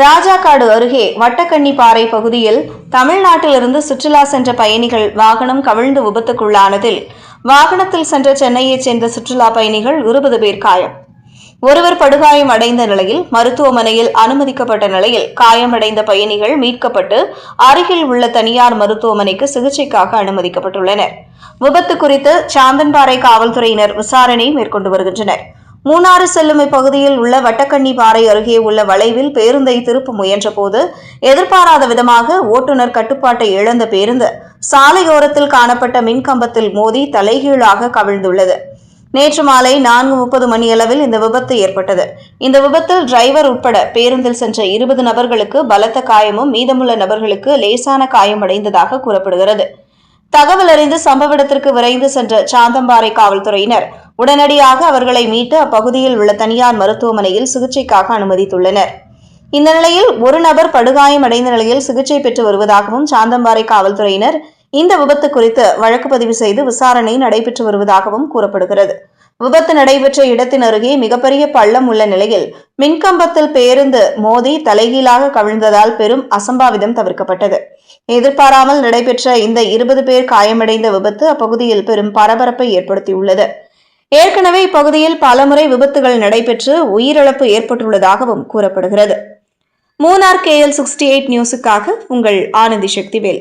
ராஜாக்காடு அருகே வட்டக்கண்ணி பாறை பகுதியில் தமிழ்நாட்டிலிருந்து சுற்றுலா சென்ற பயணிகள் வாகனம் கவிழ்ந்து விபத்துக்குள்ளானதில் வாகனத்தில் சென்ற சென்னையைச் சேர்ந்த சுற்றுலா பயணிகள் இருபது பேர் காயம். ஒருவர் படுகாயம் அடைந்த நிலையில் மருத்துவமனையில் அனுமதிக்கப்பட்ட நிலையில் காயமடைந்த பயணிகள் மீட்கப்பட்டு அருகில் உள்ள தனியார் மருத்துவமனைக்கு சிகிச்சைக்காக அனுமதிக்கப்பட்டுள்ளனர். விபத்து குறித்து சாந்தன்பாறை காவல்துறையினர் விசாரணை மேற்கொண்டு வருகின்றனர். மூணாறு செல்லும் இப்பகுதியில் உள்ள வட்டக்கண்ணி பாறை அருகே உள்ள வளைவில் பேருந்தை திருப்ப முயன்றபோது எதிர்பாராத விதமாக ஓட்டுநர் கட்டுப்பாட்டை இழந்த பேருந்து சாலையோரத்தில் காணப்பட்ட மின்கம்பத்தில் மோதி தலைகீழாக கவிழ்ந்துள்ளது. நேற்று மாலை நான்கு முப்பது மணியளவில் இந்த விபத்து ஏற்பட்டது. இந்த விபத்தில் டிரைவர் உட்பட பேருந்தில் சென்ற இருபது நபர்களுக்கு பலத்த காயமும் மீதமுள்ள நபர்களுக்கு லேசான காயம் அடைந்ததாக கூறப்படுகிறது. தகவல் அறிந்து சம்பவ இடத்திற்கு விரைந்து சென்ற சாந்தம்பாறை காவல்துறையினர் உடனடியாக அவர்களை மீட்டு அப்பகுதியில் உள்ள தனியார் மருத்துவமனையில் சிகிச்சைக்காக அனுமதித்துள்ளனர். இந்த நிலையில் ஒரு நபர் படுகாயம் அடைந்த நிலையில் சிகிச்சை பெற்று வருவதாகவும் சாந்தம்பாறை காவல்துறையினர் இந்த விபத்து குறித்து வழக்கு பதிவு செய்து விசாரணை நடைபெற்று வருவதாகவும் கூறப்படுகிறது. விபத்து நடைபெற்ற இடத்தின் அருகே மிகப்பெரிய பள்ளம் உள்ள நிலையில் மின்கம்பத்தில் பேருந்து மோதி தலைகீழாக கவிழ்ந்ததால் பெரும் அசம்பாவிதம் தவிர்க்கப்பட்டது. எதிர்பாராமல் நடைபெற்ற இந்த இருபது பேர் காயமடைந்த விபத்து அப்பகுதியில் பெரும் பரபரப்பை ஏற்படுத்தியுள்ளது. ஏற்கனவே இப்பகுதியில் பலமுறை விபத்துகள் நடைபெற்று உயிரிழப்பு ஏற்பட்டுள்ளதாகவும் கூறப்படுகிறது. மூனார் கேஎல் சிக்ஸ்டி எயிட் நியூஸுக்காக உங்கள் ஆனந்தி சக்திவேல்.